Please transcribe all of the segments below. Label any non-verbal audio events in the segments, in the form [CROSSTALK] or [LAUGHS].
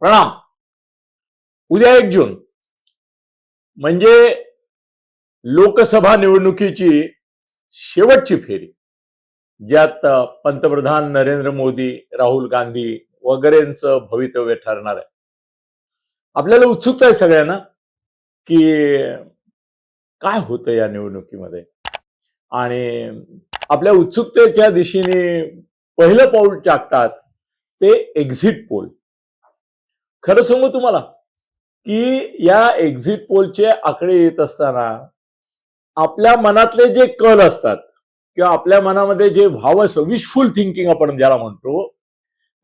प्रणाम. उद्या एक जून. म्हणजे लोकसभा निवडणुकीची शेवटची फेरी. ज्यात पंतप्रधान नरेंद्र मोदी राहुल गांधी वगैरेंचं भवितव्य ठरणार आहे. आपल्याला उत्सुकता आहे सगळ्यांना की काय होतं या निवडणुकीमध्ये? आणि आपल्या उत्सुकतेच्या दिशेने पहिलं पाऊल टाकतात ते एक्झिट पोल खरं सांगू तुम्हाला की या एक्झिट पोलचे आकडे येत असताना आपल्या मनातले जे कल असतात किंवा आपल्या मनामध्ये जे भाव असं विशफुल थिंकिंग आपण ज्याला म्हणतो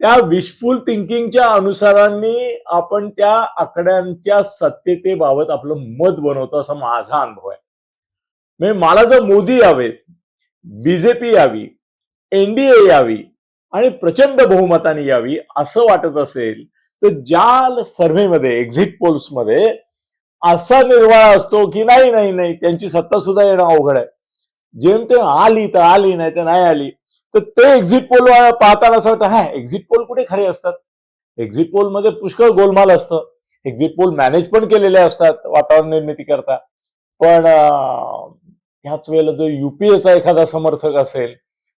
त्या विशफुल थिंकिंगच्या अनुसारांनी आपण त्या आकड्यांच्या सत्यतेबाबत आपलं मत बनवतो असा माझा अनुभव आहे. म्हणजे मला जर मोदी यावेत बीजेपी यावी एनडीए यावी आणि प्रचंड बहुमताने यावी असं वाटत असेल तर ज्या सर्व्हेमध्ये एक्झिट पोल्समध्ये असा निर्वाळा असतो की नाही नाही नाही त्यांची सत्ता सुद्धा येणं अवघड आहे. जेम ते आली तर आली नाही तर नाही आली. तर ते एक्झिट पोल पाहताना असं वाटतं हा एक्झिट पोल कुठे खरे असतात? एक्झिट पोलमध्ये पुष्कळ गोलमाल असतं. एक्झिट पोल मॅनेज पण केलेले असतात वातावरण निर्मिती करता. पण ह्याच त्याच वेळेला जर युपीएचा एखादा समर्थक असेल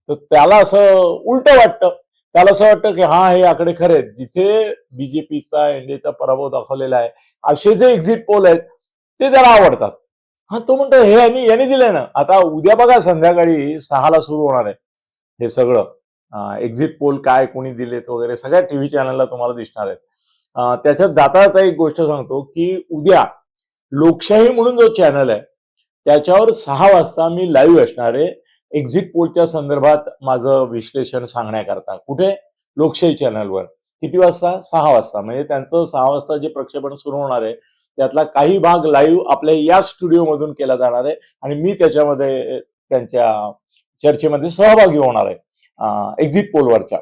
तर त्याला असं उलट वाटतं. त्याला असं वाटतं की हा हे आकडे खरे आहेत. जिथे बीजेपीचा एनडीएचा पराभव दाखवलेला आहे असे जे एक्झिट पोल आहेत ते त्याला आवडतात. हा तो म्हणतो हे यांनी याने दिलंय ना. आता उद्या बघा संध्याकाळी सहाला सुरू होणार आहे. हे सगळं एक्झिट पोल काय कोणी दिलेत वगैरे सगळ्या टीव्ही चॅनलला तुम्हाला दिसणार आहेत. त्याच्यात जाता जाता एक गोष्ट सांगतो की उद्या लोकशाही म्हणून जो चॅनल आहे त्याच्यावर सहा वाजता मी लाईव्ह असणार आहे. एक्झिट पोलच्या संदर्भात माझं विश्लेषण सांगण्याकरता. कुठे? लोकशाही चॅनलवर किती वाजता? सहा वाजता. म्हणजे त्यांचं सहा वाजता जे प्रक्षेपण सुरू होणार आहे त्यातला काही भाग लाईव्ह आपल्या या स्टुडिओमधून केला जाणार आहे आणि मी त्याच्यामध्ये त्यांच्या चर्चेमध्ये सहभागी होणार आहे. एक्झिट पोलवरच्या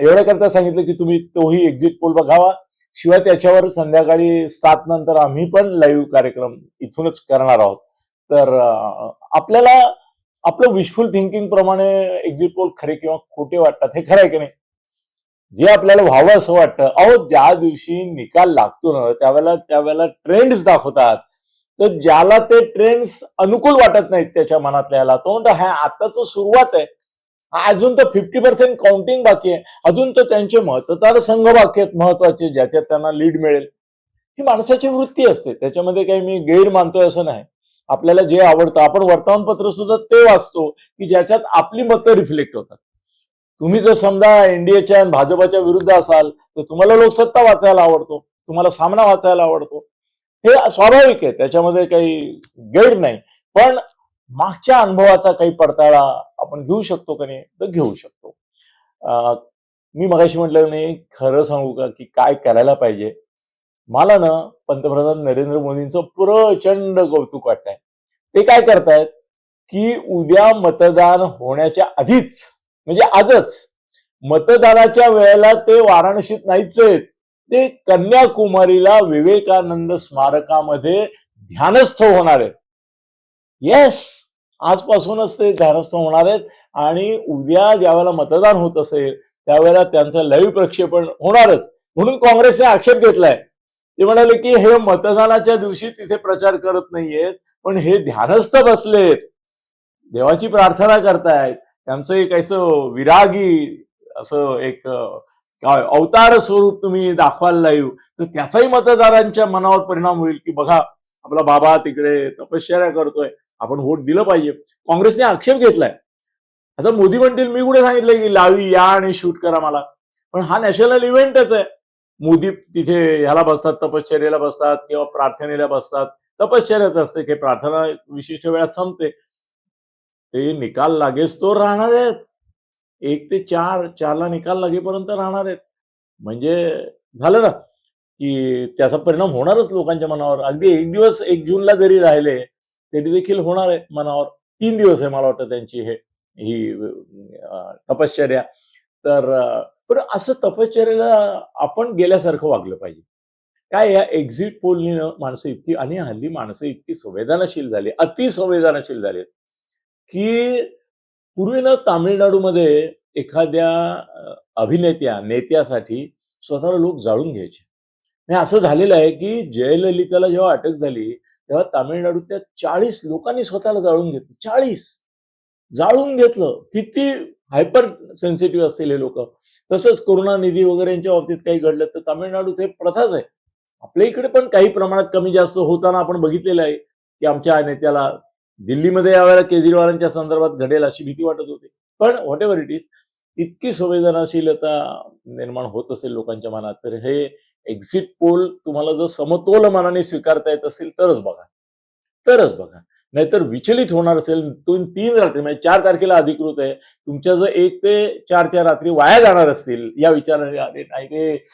एवढ्याकरता सांगितलं की तुम्ही तोही एक्झिट पोल बघावा. शिवाय त्याच्यावर संध्याकाळी सात नंतर आम्ही पण लाईव्ह कार्यक्रम इथूनच करणार आहोत. तर आपल्याला आपलं विशफुल थिंकिंग प्रमाणे एक्झिट पोल खरे किंवा खोटे वाटतात हे खरं आहे की नाही? जे आपल्याला व्हावं असं वाटतं अहो ज्या दिवशी निकाल लागतो ना त्यावेळेला त्यावेळेला ट्रेंड्स दाखवतात. तर ज्याला ते ट्रेंड्स अनुकूल वाटत नाहीत त्याच्या मनातल्याला तो म्हणतो हा आताच सुरुवात आहे. अजून तर फिफ्टी पर्सेंट काउंटिंग बाकी आहे. अजून तर त्यांचे मतदार संघ बाकी आहेत महत्त्वाचे ज्याच्यात त्यांना लीड मिळेल. ही माणसाची वृत्ती असते. त्याच्यामध्ये काही मी गैर मानतोय असं नाही. आपल्याला जे आवडतं आपण वर्तमानपत्र सुद्धा ते वाचतो की ज्याच्यात आपली मतं रिफ्लेक्ट होतात. तुम्ही जर समजा एनडीएच्या आणि भाजपाच्या विरुद्ध असाल तर तुम्हाला लोकसत्ता वाचायला आवडतो तुम्हाला सामना वाचायला आवडतो. हे स्वाभाविक आहे त्याच्यामध्ये काही गैर नाही. पण मागच्या अनुभवाचा काही पडताळा आपण घेऊ शकतो का नाही तर घेऊ शकतो. मी मगाशी म्हटलं नाही खरं सांगू का की काय करायला पाहिजे? मला ना पंतप्रधान नरेंद्र मोदींचं प्रचंड कौतुक वाटतंय. ते काय करतायत की उद्या मतदान होण्याच्या आधीच म्हणजे आजच मतदानाच्या वेळेला ते वाराणसीत नाहीच आहेत. ते कन्याकुमारीला विवेकानंद स्मारकामध्ये ध्यानस्थ होणार आहेत. येस आजपासूनच ते ध्यानस्थ होणार आहेत आणि उद्या ज्यावेळेला मतदान होत असेल त्यावेळेला त्यांचं लाईव्ह प्रक्षेपण होणारच. म्हणून काँग्रेसने आक्षेप घेतलाय. ते म्हणाले की हे मतदानाच्या दिवशी तिथे प्रचार करत नाहीयेत पण हे ध्यानस्थ बसलेत. देवाची प्रार्थना करतायत. त्यांचं एक असं विरागी असं एक काय अवतार स्वरूप तुम्ही दाखवाल लाईव. तर त्याचाही मतदारांच्या मनावर परिणाम होईल की बघा आपला बाबा तिकडे तपश्चर्या करतोय आपण वोट दिलं पाहिजे. काँग्रेसने आक्षेप घेतलाय. आता मोदी म्हणतील मी कुठे सांगितलंय की लावी या आणि शूट करा मला. पण हा नॅशनल इव्हेंटच आहे. मोदी तिथे ह्याला बसतात तपश्चर्याला बसतात किंवा प्रार्थनेला बसतात. तपश्चर्याच असते की प्रार्थना विशिष्ट वेळात संपते. ते निकाल लागेच तो राहणार आहेत. एक ते चार चारला निकाल लागेपर्यंत राहणार आहेत. म्हणजे झालं ना की त्याचा परिणाम होणारच लोकांच्या मनावर. अगदी एक दिवस एक जूनला जरी राहिले तरी देखील होणार आहे मनावर. तीन दिवस आहे मला वाटतं त्यांची हे ही तपश्चर्या. तर पण असं तपश्चर्याला आपण गेल्यासारखं वागलं पाहिजे. काय या एक्झिट पोलनी माणसं इतकी आणि हल्ली माणसं इतकी संवेदनशील झाली अति संवेदनशील झाली की पूर्वी ना तामिळनाडूमध्ये एखाद्या अभिनेत्या नेत्यासाठी स्वतःला लोक जाळून घ्यायचे. म्हणजे असं झालेलं आहे की जयललिताला जेव्हा अटक झाली तेव्हा तामिळनाडूच्या चाळीस लोकांनी स्वतःला जाळून घेतलं. चाळीस! जाळून घेतलं. किती हायपर सेन्सिटिव्ह असतील हे लोक. तसंच करुणानिधी वगैरे यांच्या बाबतीत काही घडलं तर तामिळनाडूत हे प्रथाच आहे. आपल्या इकडे पण काही प्रमाणात कमी जास्त होताना आपण बघितलेलं आहे की आमच्या नेत्याला दिल्लीमध्ये यावेळेला केजरीवालांच्या संदर्भात घडेल अशी भीती वाटत होती. पण व्हॉट एव्हर इट इज इतकी संवेदनाशीलता निर्माण होत असेल लोकांच्या मनात तर हे एक्झिट पोल तुम्हाला जर समतोल मनाने स्वीकारता येत असेल तरच बघा. तरच बघा. नाहीतर विचलित होणार असेल दोन तीन रात्री म्हणजे चार तारखेला अधिकृत आहे तुमच्या जर एक ते चारच्या रात्री वाया जाणार असतील या विचाराने अरे नाही ते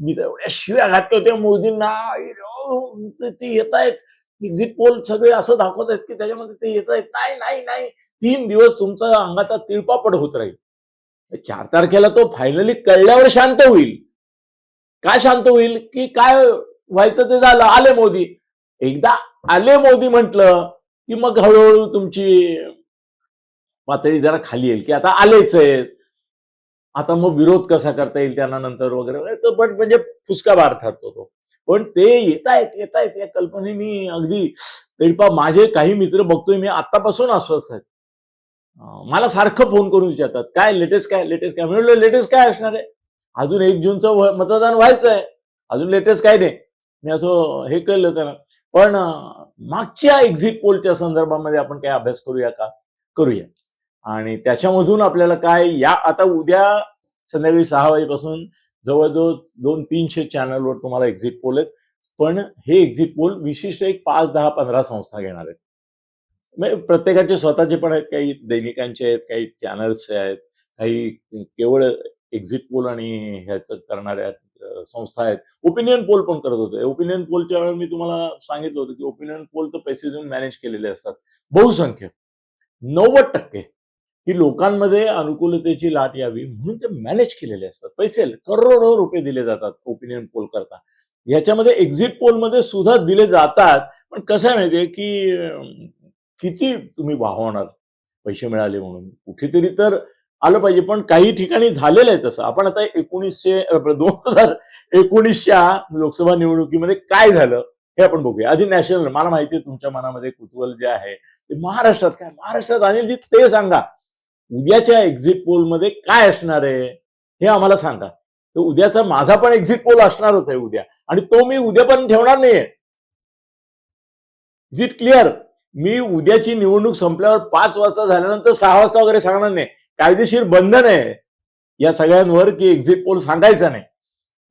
मी तर एवढ्या शिव्या घातल्या होत्या मोदींना ते येत आहेत. एक्झिट पोल सगळे असं दाखवत आहेत की त्याच्यामध्ये ते येत आहेत. नाही नाही नाही. तीन दिवस तुमचा अंगाचा तिळपापड होत राहील. चार तारखेला तो फायनली कळल्यावर शांत होईल. काय शांत होईल? की काय व्हायचं ते झालं? आले मोदी. एकदा आले मोदी म्हटलं की मग हळूहळू तुमची पातळी जरा खाली येईल. की आता आलेच आहेत. आता मग विरोध कसा करता येईल त्यांना नंतर वगैरे वगैरे. पण म्हणजे फुसका बार ठरतो तो. पण ते येत आहेत येत आहेत या कल्पनेनी अगदी तरीपा माझे काही मित्र बघतोय मी आतापासून अस्वस्थ आहेत. मला सारखं फोन करून विचारतात काय लेटेस्ट काय लेटेस्ट काय? म्हणलं लेटेस्ट काय असणार आहे? अजून एक जूनचं मतदान व्हायचं आहे अजून लेटेस्ट काय नाही. मी असं हे केलं त्यांना. पण मागच्या एक्झिट पोलच्या संदर्भामध्ये आपण काय अभ्यास करूया का? करूया. आणि त्याच्यामधून आपल्याला काय या आता उद्या संध्याकाळी सहा वाजेपासून जवळजवळ दोन तीनशे चॅनलवर तुम्हाला एक्झिट पोल आहेत. पण हे एक्झिट पोल विशिष्ट एक पाच दहा पंधरा संस्था घेणार आहेत. म्हणजे प्रत्येकाचे स्वतःचे पण आहेत काही दैनिकांचे आहेत काही चॅनल्स आहेत काही केवळ एक्झिट पोल आणि ह्याचं करणाऱ्या संस्था आहेत. ओपिनियन पोल पण करत होते. ओपिनियन पोलच्या वेळेला मी तुम्हाला सांगितलं होतं की ओपिनियन पोल तर पैसे देऊन मॅनेज केलेले असतात. बहुसंख्य. नव्वद टक्के. की लोकांमध्ये अनुकूलतेची लाट यावी म्हणून ते मॅनेज केलेले असतात. पैसे करोडो रुपये दिले जातात ओपिनियन पोल करता. याच्यामध्ये एक्झिट पोलमध्ये सुद्धा दिले जातात. पण कसं आहे माहितीये की किती तुम्ही वाहवणार? पैसे मिळाले म्हणून. कुठेतरी तर आलं पाहिजे. पण काही ठिकाणी झालेलं आहे तसं. आपण आता एकोणीसशे दोन हजार एकोणीसच्या लोकसभा निवडणुकीमध्ये काय झालं हे आपण बघूया. आधी नॅशनल मला माहिती आहे तुमच्या मनामध्ये कुतूहल जे आहे ते महाराष्ट्रात काय? महाराष्ट्रात अनिलजी ते सांगा. उद्याच्या एक्झिट पोलमध्ये काय असणार आहे? हे आम्हाला सांगा. तर उद्याचा माझा पण एक्झिट पोल असणारच आहे उद्या. आणि तो मी उद्या पण ठेवणार नाहीये. इज इट क्लिअर मी उद्याची निवडणूक संपल्यावर पाच वाजता झाल्यानंतर सहा वाजता वगैरे सांगणार नाही. कायदेशीर बंधन आहे. या सगळ्यांवर की एक्झिट पोल सांगायचा नाही.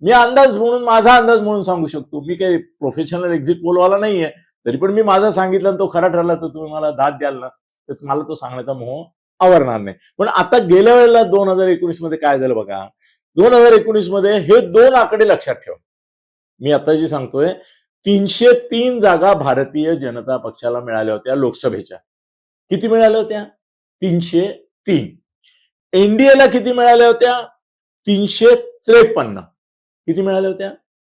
मी अंदाज म्हणून माझा अंदाज म्हणून सांगू शकतो. मी काही प्रोफेशनल एक्झिट पोलवाला नाहीये. तरी पण मी माझा सांगितलं तो खरा ठरला तर तुम्ही मला दाद द्याल ना. तर मला तो सांगण्याचा मोह आवरणार नाही. पण आता गेल्या वेळेला दोन हजार एकोणीसमध्ये काय झालं बघा? दोन हजार एकोणीसमध्ये हे दोन आकडे लक्षात ठेवा. मी आता जी सांगतोय तीनशे तीन जागा भारतीय जनता पक्षाला मिळाल्या होत्या लोकसभेच्या. किती मिळाल्या होत्या? तीनशे तीन. एनडीएला किती मिळाल्या होत्या? तीनशे त्रेपन्न. किती मिळाल्या होत्या?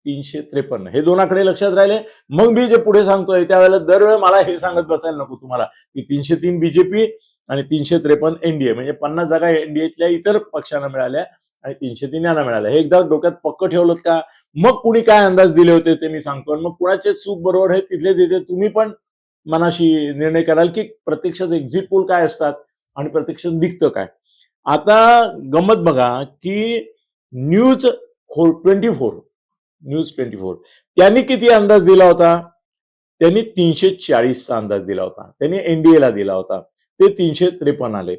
तीनशे त्रेपन्न. हे दोन आकडे लक्षात राहिले. मग मी जे पुढे सांगतोय त्यावेळेला दरवेळेला मला हे सांगत बसायला नको तुम्हाला. की तीनशे तीन बीजेपी आणि तीनशे त्रेपन्न एनडीए. म्हणजे पन्नास जागा एनडीएतल्या इतर पक्षांना मिळाल्या आणि तीनशे तीन यांना मिळाल्या. हे एकदा डोक्यात पक्क ठेवलं का? मग कुणी काय अंदाज दिले होते ते मी सांगतो. आणि मग कुणाचे चूक बरोबर हे तिथले तिथे तुम्ही पण मनाशी निर्णय कराल की प्रत्यक्षात एक्झिट पोल काय असतात आणि प्रत्यक्षात निघतं काय? आता गंमत बघा की news four twenty four news twenty four. त्यांनी किती अंदाज दिला होता? त्यांनी तीनशे चाळीसचा अंदाज दिला होता. त्यांनी एनडीएला दिला होता. ते तीनशे त्रेपन्न आले.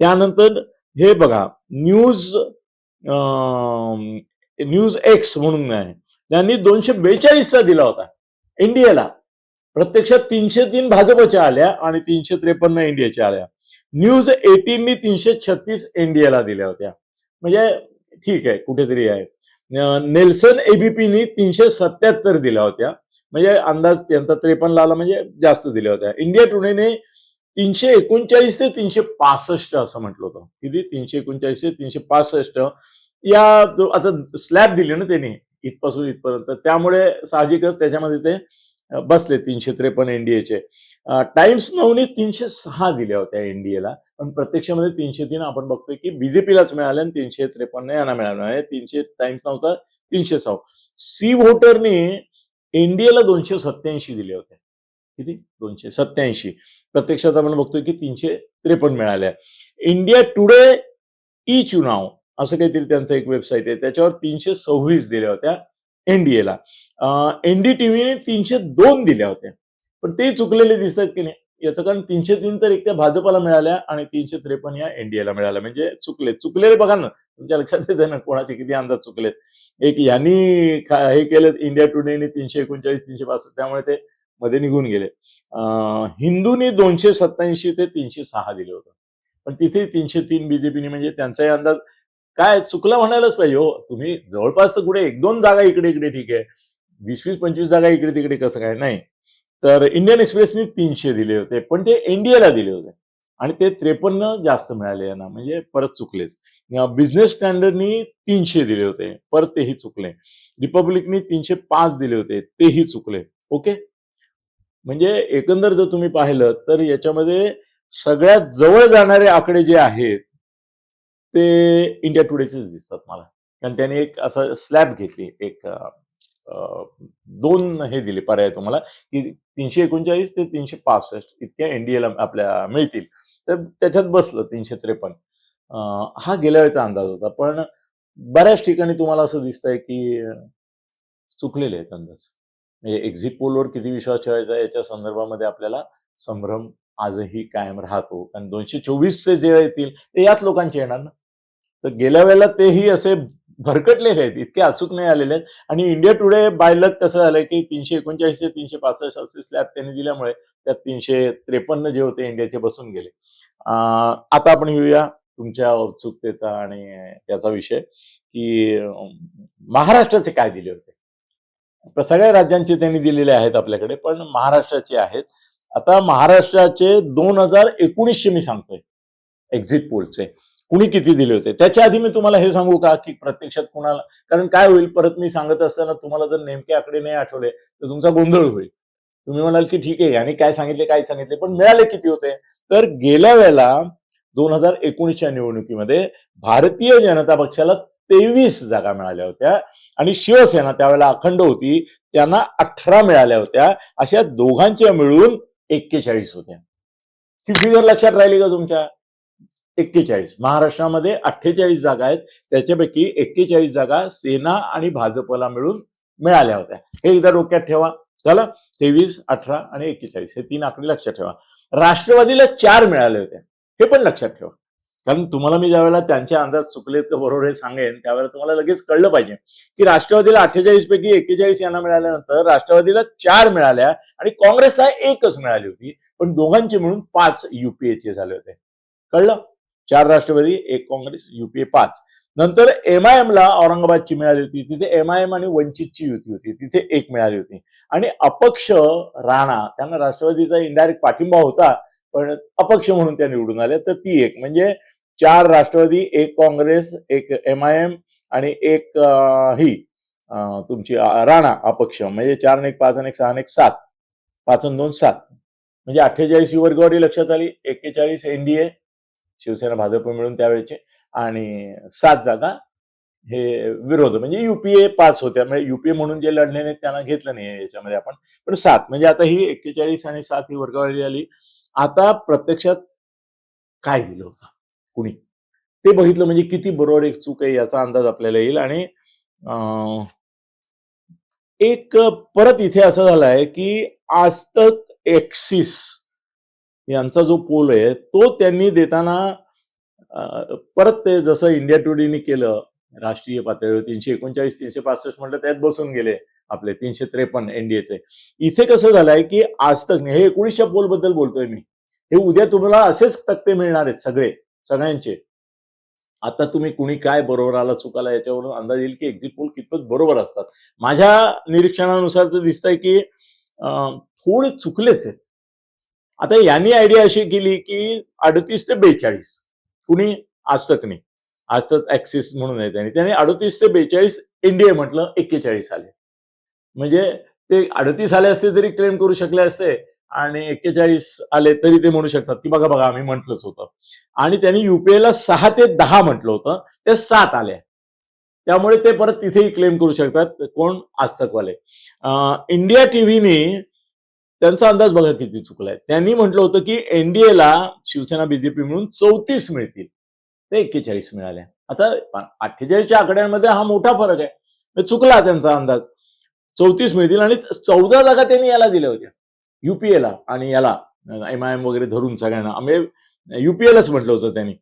त्यानंतर हे बघा न्यूज अं, न्यूज एक्स म्हणून आहे त्यांनी दोनशे बेचाळीसचा दिला होता. एनडीएला प्रत्यक्षात तीनशे तीन भाजपच्या आल्या आणि तीनशे त्रेपन्न एनडीएच्या आल्या. न्यूज एटीननी तीनशे छत्तीस एनडीएला दिल्या होत्या. म्हणजे ठीक आहे कुठेतरी आहे. नेल्सन एबीपीनी तीनशे सत्याहत्तर दिल्या होत्या. म्हणजे अंदाज त्यांचा त्रेपन्न आला म्हणजे जास्त दिल्या होत्या. इंडिया टुडेने तीनशे एकोणचाळीस ते तीनशे पासष्ट असं म्हटलं होतं. किती? तीनशे एकोणचाळीस ते तीनशे पासष्ट. या जो- आता स्लॅब दिली ना त्यांनी इथपासून इथपर्यंत. त्यामुळे साहजिकच त्याच्यामध्ये ते बसले तीनशे त्रेपन्न एनडीएचे टाइम्स नऊने तीनशे सहा दिल्या होत्या एनडीएला पण प्रत्यक्षामध्ये तीनशे तीन आपण बघतोय की बीजेपीलाच मिळाले आणि तीनशे त्रेपन्न यांना मिळालं. आहे तीनशे टाइम्स नऊचा तीनशे सहा. सी व्होटरने एनडीएला दोनशे सत्याऐंशी दिले होते. किती? दोनशे सत्याऐंशी प्रत्यक्षात आपण बघतोय की तीनशे त्रेपन्न मिळाल्या इंडिया टुडे ई चुनाव असं काहीतरी त्यांचं एक वेबसाईट आहे. त्याच्यावर तीनशे सव्वीस दिल्या होत्या. एनडीएला एनडीटीव्हीने तीनशे दोन दिल्या होत्या. पण ते चुकलेले दिसतात की नाही याचं कारण तीनशे तीन तर एक भाजपाला भाजपला मिळाल्या आणि तीनशे त्रेपन्न या एनडीएला मिळाल्या. म्हणजे चुकले चुकलेले बघा ना तुमच्या लक्षात येतं ना कोणाचे किती अंदाज चुकलेत. एक यांनी हे केलं इंडिया टुडेने तीनशे एकोणचाळीस तीनशे पासष्ट त्यामुळे ते मध्ये निघून गेले. हिंदूने दोनशे सत्याऐंशी ते तीनशे सहा दिले होते. पण तिथे तीनशे तीन बीजेपीने म्हणजे त्यांचाही अंदाज काय चुकलं म्हणायलाच पाहिजे हो. तुम्ही जवळपास तर कुठे एक दोन जागा इकडे इकडे ठीक आहे. वीस वीस पंचवीस जागा इकडे तिकडे कसं काय नाही. तर इंडियन एक्सप्रेसने तीनशे दिले होते पण ते एनडीएला दिले होते. आणि ते त्रेपन्न जास्त मिळाले यांना म्हणजे परत चुकलेच. बिझनेस स्टँडर्डनी तीनशे दिले होते परत तेही चुकले. रिपब्लिकनी तीनशे पाच दिले होते तेही चुकले. ओके म्हणजे एकंदर जर तुम्ही पाहिलं तर याच्यामध्ये सगळ्यात जवळ जाणारे आकडे जे आहेत ते इंडिया टुडेचेच दिसतात मला. कारण त्याने एक असं स्लॅब घेतली. एक दोन हे दिले पर्याय तुम्हाला की तीनशे एकोणचाळीस ते तीनशे पासष्ट इतक्या एनडीएला आपल्या मिळतील. तर त्याच्यात बसलं तीनशे त्रेपन्न. हा गेल्या वेळेचा अंदाज होता. पण बऱ्याच ठिकाणी तुम्हाला असं दिसतंय की चुकलेले आहेत अंदाज. म्हणजे एक्झिट पोलवर किती विश्वास ठेवायचा याच्या संदर्भामध्ये आपल्याला संभ्रम आजही कायम राहतो. कारण दोनशे चोवीसचे जे येतील ते याच लोकांचे येणार ना? तर गेल्या वेळेला तेही असे भरकटलेले आहेत इतके अचूक नाही आलेले आहेत. आणि इंडिया टुडे बायलक कसं झालंय की तीनशे एकोणचाळीस ते तीनशे पासष्ट असे स्लॅब त्यांनी दिल्यामुळे त्यात तीनशे त्रेपन्न जे होते इंडियाचे बसून गेले. आता आपण येऊया तुमच्या उत्सुकतेचा आणि त्याचा विषय की महाराष्ट्राचे काय दिले होते? तर सगळ्या राज्यांचे त्यांनी दिलेले आहेत आपल्याकडे पण महाराष्ट्राचे आहेत. आता महाराष्ट्राचे दोन हजार एकोणीसशे मी सांगतोय एक्झिट पोलचे कुणी किती दिले होते? त्याच्या आधी मी तुम्हाला हे सांगू का की प्रत्यक्षात कुणाला? कारण काय होईल? परत मी सांगत असताना तुम्हाला जर नेमके आकडे नाही आठवले तर तुमचा गोंधळ होईल. तुम्ही म्हणाल की ठीक आहे आणि काय सांगितले काय सांगितले पण मिळाले किती होते? तर गेल्या वेळेला दोन हजार एकोणीसच्या निवडणुकीमध्ये भारतीय जनता पक्षाला तेवीस जागा मिळाल्या होत्या आणि शिवसेना त्यावेळेला अखंड होती त्यांना अठरा मिळाल्या होत्या. अशा दोघांच्या मिळून एक्केचाळीस होत्या. ही फिगर लक्षात राहिली का तुमच्या? एक्केचाळीस. महाराष्ट्रामध्ये अठ्ठेचाळीस जागा आहेत. त्याच्यापैकी एक्केचाळीस जागा सेना आणि भाजपला मिळून मिळाल्या होत्या. हे एकदा डोक्यात ठेवा. चला तेवीस अठरा आणि एक्केचाळीस. हे तीन आकडे लक्षात ठेवा. राष्ट्रवादीला चार मिळाले होते. हे पण लक्षात ठेवा. कारण तुम्हाला मी ज्यावेळेला त्यांचे अंदाज चुकलेत का बरोबर हे सांगेन त्यावेळेला तुम्हाला लगेच कळलं पाहिजे. की राष्ट्रवादीला अठ्ठेचाळीस पैकी एक्केचाळीस यांना मिळाल्यानंतर राष्ट्रवादीला चार मिळाल्या आणि काँग्रेसला एकच मिळाली होती. पण दोघांची मिळून पाच युपीएचे झाले होते. कळलं? चार राष्ट्रवादी एक काँग्रेस युपीए पाच. नंतर एमआयएम ला औरंगाबादची मिळाली होती. तिथे एमआयएम आणि वंचितची युती होती. तिथे एक मिळाली होती. आणि अपक्ष राणा त्यांना राष्ट्रवादीचा इनडायरेक्ट पाठिंबा होता पण अपक्ष म्हणून त्या निवडून आल्या तर ती एक. म्हणजे चार राष्ट्रवादी एक काँग्रेस एक एमआयएम आणि एक ही तुमची राणा अपक्ष. म्हणजे चार आणि एक पाच आणि एक सहा आणि एक सात. पाच दोन सात. म्हणजे अठ्ठेचाळीस ही लक्षात आली एक्केचाळीस एनडीए शिवसेना भाजप मिळून त्यावेळेचे. आणि सात जागा हे विरोध म्हणजे युपीए पाच होत्या. म्हणजे युपीए म्हणून जे लढले नाहीत त्यांना घेतलं नाही याच्यामध्ये आपण. पण सात म्हणजे आता ही एक्केचाळीस आणि सात ही वर्गवारी आली. आता प्रत्यक्षात काय दिलं होतं? कुणी? ते बघितलं म्हणजे किती बरोबर एक चूक आहे याचा अंदाज आपल्याला येईल. आणि एक परत इथे असं झालंय की आज तक एक्सिस यांचा जो पोल आहे तो त्यांनी देताना परत ते जसं इंडिया टुडेनी केलं राष्ट्रीय पातळीवर तीनशे एकोणचाळीस तीनशे पासष्ट म्हटलं त्यात बसून गेले आपले तीनशे त्रेपन्न एनडीएचे इथे कसं झालंय की आज तक हे एकोणीसच्या पोलबद्दल बोलतोय मी. हे उद्या तुम्हाला असेच तक्ते मिळणार आहेत सगळे सगळ्यांचे. आता तुम्ही कुणी काय बरोबर आला चुकाला याच्यावरून अंदाज येईल की एक्झिट पोल कितपत बरोबर असतात. माझ्या निरीक्षणानुसार तर दिसतंय की थोडे चुकलेच आहेत. आता यांनी आयडिया अशी केली की अडतीस ते बेचाळीस. कुणी? आजतक नाही. आजतक ऍक्सिस म्हणून आहे त्यांनी. त्याने अडतीस ते बेचाळीस एनडीए म्हटलं एक्केचाळीस आले. म्हणजे ते अडतीस आले असते तरी क्लेम करू शकले असते आणि एक्केचाळीस आले तरी ते म्हणू शकतात की बघा बघा आम्ही म्हटलंच होतं. आणि त्यांनी युपीएला सहा ते दहा म्हटलं होतं. ते सात आले. त्यामुळे ते परत तिथेही क्लेम करू शकतात. कोण? आजतकवाले. इंडिया टीव्हीने त्यांचा अंदाज बघा किती चुकलाय. त्यांनी म्हटलं होतं की एनडीएला शिवसेना बीजेपी मिळून चौतीस मिळतील. ते एक्केचाळीस मिळाले आता अठ्ठेचाळीसच्या आकड्यांमध्ये हा मोठा फरक आहे. चुकला त्यांचा अंदाज. चौतीस मिळतील आणि चौदा जागा त्यांनी याला दिल्या होत्या. युपीएला आणि याला एम आय एम वगैरे धरून सगळ्यांना. आम्ही युपीएलाच म्हटलं होतं त्यांनी.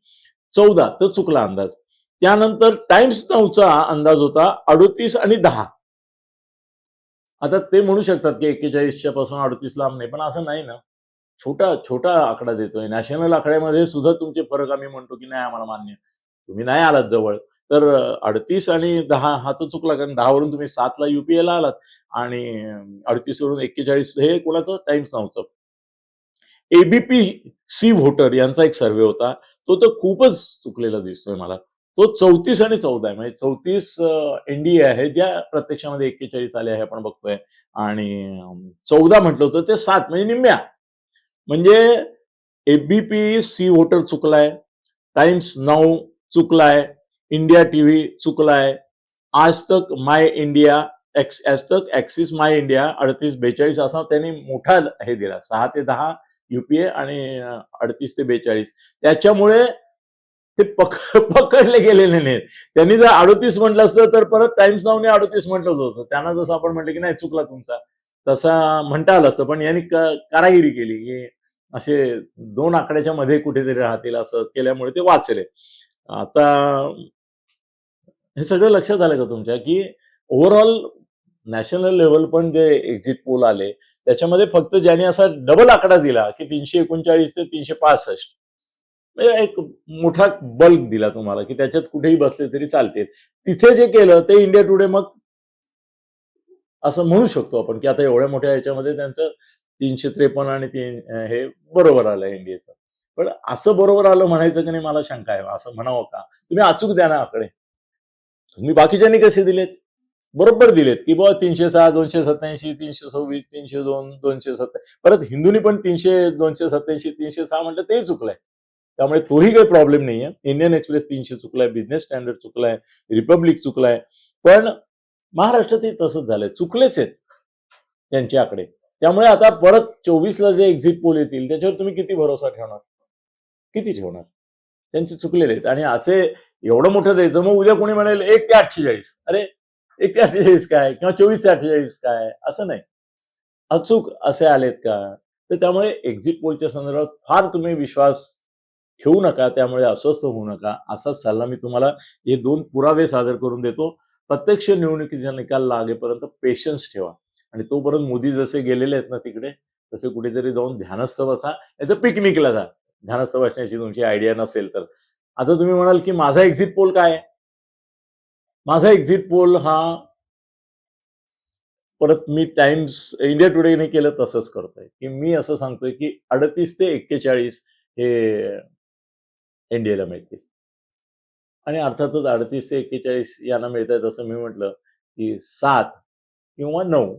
चौदा तो चुकला अंदाज. त्यानंतर टाइम्स नऊचा अंदाज होता अडोतीस आणि दहा. आता ते म्हणू शकतात की एक्केचाळीसच्या पासून अडतीस लांब नाही पण असं नाही ना. छोटा छोटा आकडा देतोय. नॅशनल आकड्यामध्ये सुद्धा तुमचे फरक आम्ही म्हणतो की नाही आम्हाला मान्य. तुम्ही नाही आलात जवळ. तर अडतीस आणि दहा हा तर चुकला कारण दहावरून तुम्ही सातला युपीएला आलात आणि अडतीसवरून एक्केचाळीस हे कोणाचं? टाइम्स नव्हतं एबीपी सी व्होटर यांचा एक सर्वे होता. तो तर खूपच चुकलेला दिसतोय मला. तो चौतीस आणि चौदा आहे. म्हणजे चौतीस एनडीए आहे ज्या प्रत्यक्षामध्ये एक्केचाळीस आले आहे आपण बघतोय. आणि चौदा म्हटलं होतं ते सात म्हणजे निम्म्या. म्हणजे एबीपी सी व्होटर चुकलाय टाइम्स नऊ चुकलाय इंडिया टीव्ही चुकलाय आज तक माय इंडिया एक्स आज तक ऍक्सिस माय इंडिया अडतीस बेचाळीस असा त्यांनी मोठा हे दिला सहा ते दहा युपीए आणि अडतीस ते बेचाळीस. त्याच्यामुळे ते पक [LAUGHS] पकडले गेलेले नाहीत त्यांनी जर अडतीस म्हटलं असतं तर परत टाइम्स नावने अडतीस म्हटलंच होतं. त्यांना जसं आपण म्हटलं की नाही चुकला तुमचा. तसा म्हणता आलं असतं पण यांनी कारागिरी केली की असे दोन आकड्याच्या मध्ये कुठेतरी राहतील असं केल्यामुळे ते वाचले. आता हे सगळं लक्षात आलं का तुमच्या? की ओव्हरऑल नॅशनल लेवल पण जे एक्झिट पोल आले त्याच्यामध्ये फक्त ज्याने असा डबल आकडा दिला की तीनशे एकोणचाळीस ते तीनशे पासष्ट म्हणजे एक मोठा बल्क दिला तुम्हाला की त्याच्यात कुठेही बसले तरी चालते तिथे जे केलं ते इंडिया टुडे मग असं म्हणू शकतो आपण की आता एवढ्या मोठ्या याच्यामध्ये त्यांचं तीनशे त्रेपन्न आणि तीन हे बरोबर आलं इंडियाचं पण असं बरोबर आलं म्हणायचं की नाही मला शंका आहे. असं म्हणावं का? तुम्ही अचूक द्या ना आकडे. तुम्ही बाकीच्यांनी कसे दिलेत? बरोबर दिलेत की बुवा तीनशे सहा दोनशे सत्याऐंशी तीनशे सव्वीस तीनशे दोन दोनशे सत्या परत हिंदूनी पण तीनशे दोनशे सत्याऐंशी तीनशे सहा म्हटलं ते चुकलंय. त्यामुळे तोही काही प्रॉब्लेम नाहीये. इंडियन एक्सप्रेस तीनशे चुकलाय बिझनेस स्टँडर्ड चुकलाय रिपब्लिक चुकलाय. पण महाराष्ट्रातही तसंच झालंय. चुकलेच आहेत त्यांचे आकडे त्यामुळे आता परत चोवीसला जे एक्झिट पोल येतील त्याच्यावर तुम्ही किती भरोसा ठेवणार? किती ठेवणार? त्यांचे चुकलेले आहेत. आणि असे एवढं मोठं द्यायचं मग उद्या कोणी म्हणेल एक ते अठ्ठेचाळीस. अरे एक ते अठ्ठेचाळीस काय? किंवा चोवीस ते अठ्ठेचाळीस काय? असं नाही. अचूक असे आलेत का? तर त्यामुळे एक्झिट पोलच्या संदर्भात फार तुम्ही विश्वास ठेवू नका त्यामुळे अस्वस्थ होऊ नका असाच सल्ला मी तुम्हाला हे दोन पुरावे सादर करून देतो. प्रत्यक्ष निवडणुकीचा निकाल लागेपर्यंत पेशन्स ठेवा. आणि तोपर्यंत मोदी जसे गेलेले आहेत ना तिकडे तसे कुठेतरी जाऊन ध्यानस्थ बसा नाही पिकनिकला जा. ध्यानस्थ बसण्याची तुमची आयडिया नसेल तर. आता तुम्ही म्हणाल की माझा एक्झिट पोल काय? आहे माझा एक्झिट पोल हा परत मी टाइम्स इंडिया टुडेने केलं तसंच करतोय. की मी असं सांगतोय की अडतीस ते एक्केचाळीस हे एनडीएला मिळतील. आणि अर्थातच अडतीस ते एक्केचाळीस यांना मिळत आहेत असं मी म्हटलं की सात किंवा नऊ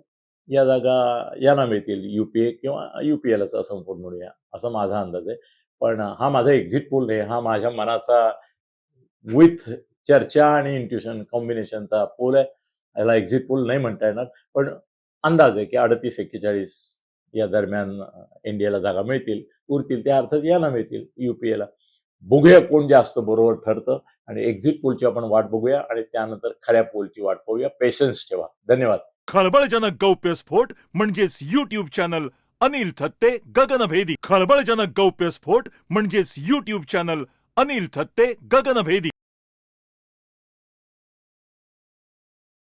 या जागा यांना मिळतील. युपीए किंवा युपीएलाच असं आपण म्हणूया. असा माझा अंदाज आहे. पण हा माझा एक्झिट पोल आहे. हा माझ्या मनाचा विथ चर्चा आणि इंट्युशन कॉम्बिनेशनचा पोल आहे. याला एक्झिट पोल नाही म्हणता येणार. पण अंदाज आहे की अडतीस एक्केचाळीस या दरम्यान इंडियाला जागा मिळतील उरतील. त्या अर्थात यांना मिळतील युपीएला बघूया कोण जास्त बरोबर ठरतं आणि एक्झिट पोलची आपण वाट बघूया आणि त्यानंतर खऱ्या पोलची वाट पाहूया. पेशन्स ठेवा. धन्यवाद. खळबळजनक गौप्यस्फोट म्हणजेच युट्यूब चॅनल अनिल थत्ते गगनभेदी. खळबळजनक गौप्यस्फोट म्हणजेच युट्यूब चॅनल अनिल थत्ते गगनभेदी.